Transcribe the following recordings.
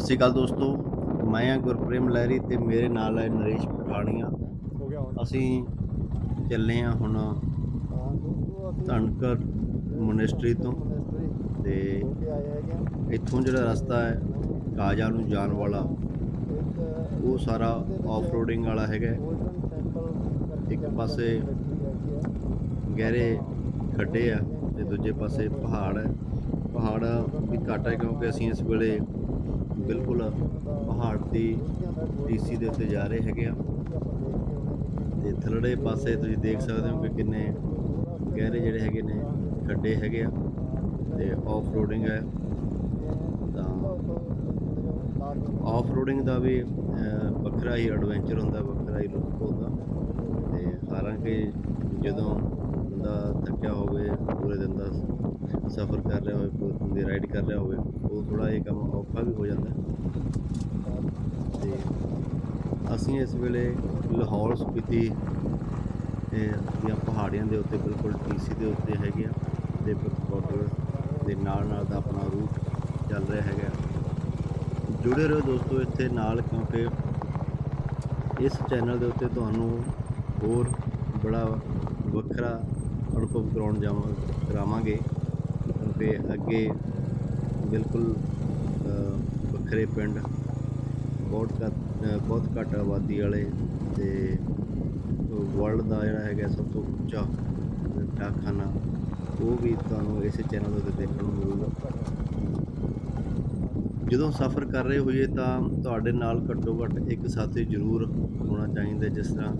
ਸਤਿ ਸ਼੍ਰੀ ਅਕਾਲ ਦੋਸਤੋ। ਮੈਂ ਹਾਂ ਗੁਰਪ੍ਰੇਮ ਲਹਿਰੀ ਤੇ ਮੇਰੇ ਨਾਲ ਹੈ ਨਰੇਸ਼ ਪਠਾਣੀਆ। ਅਸੀਂ ਚੱਲੇ ਹਾਂ ਹੁਣ ਧਨਕਰ ਮੋਨੈਸਟਰੀ ਤੋਂ। ਤੇ। ਇੱਥੋਂ ਜਿਹੜਾ ਰਸਤਾ ਹੈ ਕਾਜਾ ਨੂੰ ਜਾਣ ਵਾਲਾ ਉਹ ਸਾਰਾ ਆਫ ਰੋਡਿੰਗ ਵਾਲਾ ਹੈਗਾ। ਇੱਕ ਪਾਸੇ। ਗਹਿਰੇ ਖੱਡੇ ਆ ਤੇ ਦੂਜੇ ਪਾਸੇ ਪਹਾੜ ਹੈ। ਪਹਾੜ ਵੀ ਘੱਟ ਹੈ ਕਿਉਂਕਿ ਅਸੀਂ ਇਸ ਵੇਲੇ ਬਿਲਕੁਲ ਪਹਾੜ ਦੀ ਟੀਸੀ ਦੇ ਉੱਤੇ ਜਾ ਰਹੇ ਹੈਗੇ ਆ। ਤੇ ਥੱਲੜੇ ਪਾਸੇ ਤੁਸੀਂ ਦੇਖ ਸਕਦੇ ਹੋ ਕਿ ਕਿੰਨੇ ਗਹਿਰੇ ਜਿਹੜੇ ਹੈਗੇ ਨੇ ਖੱਡੇ ਹੈਗੇ ਆ ਤੇ ਆਫ ਰੋਡਿੰਗ ਹੈ। ਤਾਂ ਆਫ ਰੋਡਿੰਗ ਦਾ ਵੀ ਵੱਖਰਾ ਹੀ ਐਡਵੈਂਚਰ ਹੁੰਦਾ, ਵੱਖਰਾ ਹੀ ਲੁਤਫ ਹੁੰਦਾ। ਤੇ ਹਾਲਾਂਕਿ ਜਦੋਂ ਬੰਦਾ ਥੱਕਿਆ ਹੋਵੇ, ਪੂਰੇ ਦਿਨ ਦਾ ਸਫ਼ਰ ਕਰ ਰਿਹਾ ਹੋਵੇ, ਪੂਰੇ ਦਿਨ ਦੀ ਰਾਈਡ ਕਰ ਰਿਹਾ ਹੋਵੇ, ਉਹ ਥੋੜਾ ਇਹ ਕੰਮ ਔਖਾ ਵੀ ਹੋ ਜਾਂਦਾ। ਤੇ ਅਸੀਂ ਇਸ ਵੇਲੇ ਲਾਹੌਰ ਸਪੀਤੀ ਦੀਆਂ ਪਹਾੜੀਆਂ ਦੇ ਉੱਤੇ ਬਿਲਕੁਲ ਟੀਸੀ ਦੇ ਉੱਤੇ ਹੈਗੇ ਆ ਤੇ ਬਾਰਡਰ ਦੇ ਨਾਲ ਨਾਲ ਦਾ ਆਪਣਾ ਰੂਟ ਚੱਲ ਰਿਹਾ ਹੈਗਾ। ਜੁੜੇ ਰਹੋ ਦੋਸਤੋ ਇੱਥੇ ਨਾਲ ਕਿਉਂਕਿ ਇਸ ਚੈਨਲ ਦੇ ਉੱਤੇ ਤੁਹਾਨੂੰ ਹੋਰ ਬੜਾ ਵੱਖਰਾ ਅਨੁਭਵ ਕਰਾਉਣ ਜਾਵਾਂ, ਕਰਾਵਾਂਗੇ। ਕਿਉਂਕਿ ਅੱਗੇ ਬਿਲਕੁਲ ਵੱਖਰੇ ਪਿੰਡ, ਬਹੁਤ ਘੱਟ ਬਹੁਤ ਘੱਟ ਆਬਾਦੀ ਵਾਲੇ ਤੇ ਵਰਲਡ ਦਾ ਜਿਹੜਾ ਹੈਗਾ ਸਭ ਤੋਂ ਉੱਚਾ ਡਾਕਖਾਨਾ, ਉਹ ਵੀ ਤੁਹਾਨੂੰ ਇਸ ਚੈਨਲ ਉੱਤੇ ਦੇਖਣ ਨੂੰ ਮਿਲੂਗਾ। ਜਦੋਂ ਸਫ਼ਰ ਕਰ ਰਹੇ ਹੋਈਏ ਤਾਂ ਤੁਹਾਡੇ ਨਾਲ ਘੱਟੋ ਘੱਟ ਇੱਕ ਸਾਥੀ ਜ਼ਰੂਰ ਹੋਣਾ ਚਾਹੀਦਾ ਜਿਸ ਤਰ੍ਹਾਂ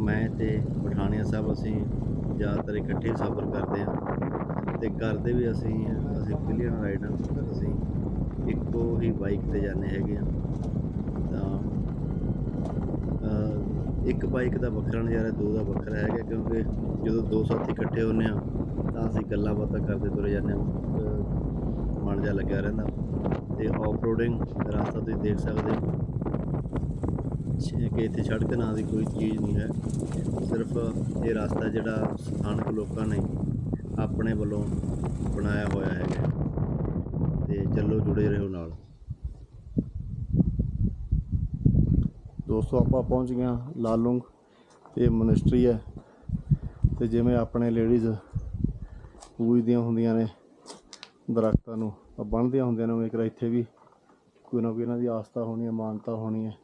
ਮੈਂ ਤੇ ਪਠਾਣੀਆ ਸਾਹਿਬ ਅਸੀਂ ਜ਼ਿਆਦਾਤਰ ਇਕੱਠੇ ਸਫ਼ਰ ਕਰਦੇ ਹਾਂ ਤੇ ਕਰਦੇ ਵੀ ਅਸੀਂ ਅਸੀਂ ਪਿਲੀਅਨ ਰਾਈਡਰ ਅਸੀਂ ਇੱਕੋ ਹੀ ਬਾਈਕ ਤੇ ਜਾਂਦੇ ਹੈਗੇ ਆ ਤਾਂ ਇੱਕ ਬਾਈਕ ਦਾ ਵੱਖਰਾ ਨਜ਼ਾਰਾ, ਦੋ ਦਾ ਵੱਖਰਾ ਹੈਗਾ ਕਿਉਂਕਿ ਜਦੋਂ ਦੋ ਸਾਥੀ ਇਕੱਠੇ ਹੁੰਦੇ ਆ ਤਾਂ ਅਸੀਂ ਗੱਲਾਂ ਬਾਤਾਂ ਕਰਦੇ ਤੁਰੇ ਜਾਂਦੇ ਹਾਂ। ਮਨ ਜਿਹਾ ਲੱਗਿਆ ਰਹਿੰਦਾ। ਤੇ ਆਫ ਰੋਡਿੰਗ ਰਸਤਾ ਤੁਸੀਂ ਦੇਖ ਸਕਦੇ ਹੋ। ਕਿ ਇੱਥੇ ਸੜਕ ਨਾਂ ਦੀ ਕੋਈ ਚੀਜ਼ ਨਹੀਂ ਹੈ। ਸਿਰਫ ਇਹ ਰਸਤਾ ਜਿਹੜਾ ਸਥਾਨਕ ਲੋਕਾਂ ਨੇ ਆਪਣੇ ਵੱਲੋਂ ਬਣਾਇਆ ਹੋਇਆ ਹੈ। ਤੇ ਚੱਲੋ ਜੁੜੇ ਰਹੋ ਨਾਲ। ਦੋਸਤੋ, ਆਪਾਂ ਪਹੁੰਚ ਗਏ ਹਾਂ ਲਾਲੂੰਗ ਇਹ ਮਨਿਸਟਰੀ ਹੈ। ਤੇ ਜਿਵੇਂ ਆਪਣੇ ਲੇਡੀਜ਼ ਪੂਜਦੀਆਂ ਹੁੰਦੀਆਂ ਨੇ, ਦਰਖਤਾਂ ਨੂੰ ਆ ਬਣਦੀਆਂ ਹੁੰਦੀਆਂ ਨੇ, ਉਵੇਂ ਇੱਥੇ ਵੀ ਕੋਈ ਨਾ ਕੋਈ ਇਹਨਾਂ ਦੀ ਆਸਥਾ ਹੋਣੀ ਹੈ, ਮਾਨਤਾ ਹੋਣੀ ਹੈ।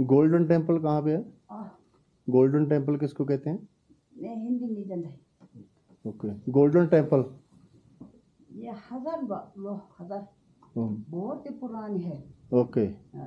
गोल्डन टेंपल कहाँ पे है? गोल्डन टेंपल किसको कहते हैं? मैं हिंदी नहीं जानता। ओके गोल्डन टेंपल ये हज़ार हज़ार। बहुत ही पुरानी है। ओके। आ,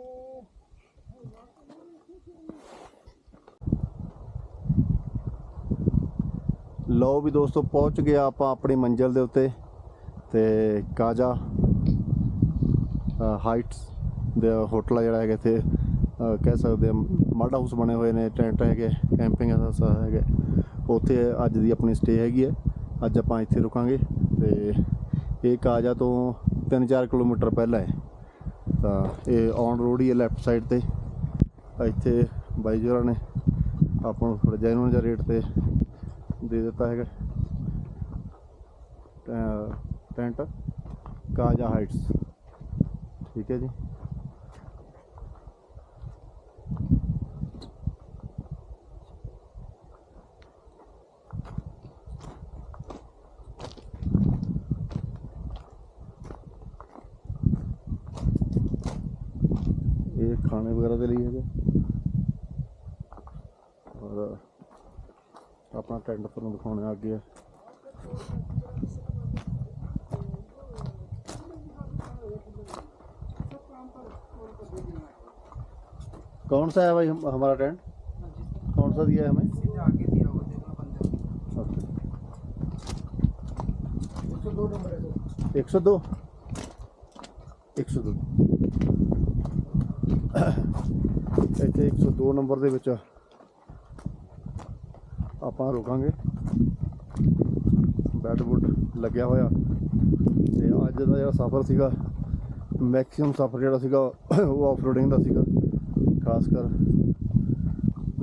ਲਓ ਵੀ ਦੋਸਤੋ, ਪਹੁੰਚ ਗਿਆ ਆਪਾਂ ਆਪਣੀ ਮੰਜ਼ਿਲ ਦੇ ਉੱਤੇ ਤੇ ਕਾਜਾ ਹਾਈਟਸ ਦੇ ਹੋਟਲ ਆ ਜਿਹੜਾ ਹੈਗਾ ਇੱਥੇ ਕਹਿ ਸਕਦੇ ਆ ਮਡ ਹਾਊਸ ਬਣੇ ਹੋਏ ਨੇ, ਟੈਂਟ ਹੈਗੇ, ਕੈਂਪਿੰਗ ਦਾ ਸਾ ਹੈਗਾ। ਉੱਥੇ ਅੱਜ ਦੀ ਆਪਣੀ ਸਟੇ ਹੈਗੀ ਹੈ। ਅੱਜ ਆਪਾਂ ਇੱਥੇ ਰੁਕਾਂਗੇ ਤੇ ਇਹ ਕਾਜਾ ਤੋਂ 3-4 ਕਿਲੋਮੀਟਰ ਪਹਿਲਾਂ ਹੈ। ਤਾਂ ਇਹ ਔਨ ਰੋਡ ਹੀ ਹੈ ਲੈਫਟ ਸਾਈਡ ਤੇ। ਇੱਥੇ ਬਾਈ ਜੋਰਾਂ ਨੇ, ਆਪਾਂ ਨੂੰ ਥੋੜਾ ਜੈਨੂਨ ਜਿਹਾ ਰੇਟ ਤੇ ਦੇ ਦਿੱਤਾ ਹੈਗਾ ਟੈ- ਟੈਂਟ ਕਾਜਾ ਹਾਈਟਸ ਠੀਕ ਹੈ ਜੀ ਇਹ ਖਾਣੇ ਵਗੈਰਾ ਦੇ ਲਈ ਹੈਗਾ ਔਰ ਆਪਣਾ ਟੈਂਟ ਤੁਹਾਨੂੰ ਦਿਖਾਉਣੇ ਆ ਅੱਗੇ कौन सा है भाई हम, हमारा टेंट कौन सा दिया है हमें एक सौ दो एक सौ दो ਇੱਥੇ 102 ਨੰਬਰ ਦੇ ਵਿੱਚ ਆਪਾਂ ਰੁਕਾਂਗੇ। ਬੈਡਵੁੱਡ ਲੱਗਿਆ ਹੋਇਆ। ਤੇ ਅੱਜ ਦਾ ਜਿਹੜਾ ਸਫ਼ਰ ਸੀਗਾ ਮੈਕਸਿਮਮ ਸਫ਼ਰ ਜਿਹੜਾ ਸੀਗਾ ਉਹ ਆਫਰੋਡਿੰਗ ਦਾ ਸੀਗਾ। ਖਾਸ ਕਰ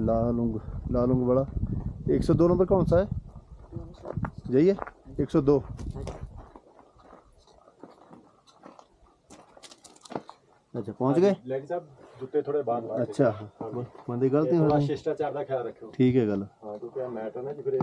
ਲਾਲੁੰਗ ਲਾਲੁੰਗ ਵਾਲਾ। 102 ਨੰਬਰ ਕੌਣ ਸਾ ਹੈ? ਜਾਈਏ। 102 ਅੱਛਾ ਪਹੁੰਚ ਗਏ? ਲੈਡੀ ਸਾਹਿਬ ਜੁੱਤੇ ਥੋੜੇ ਬਾਹਰ ਲਾ ਅੱਛਾ। ਮਨ ਦੀ ਗਲਤੀ ਹੋਣੀ ਸ਼ਿਸ਼ਟਾਚਾਰ ਦਾ ਖਿਆਲ ਰੱਖਿਓ। ਠੀਕ ਹੈ ਗੱਲ। ਹਾਂ ਕਿਉਂਕਿ ਇਹ ਮੈਟਰ ਨਾ ਜੀ ਫਿਰ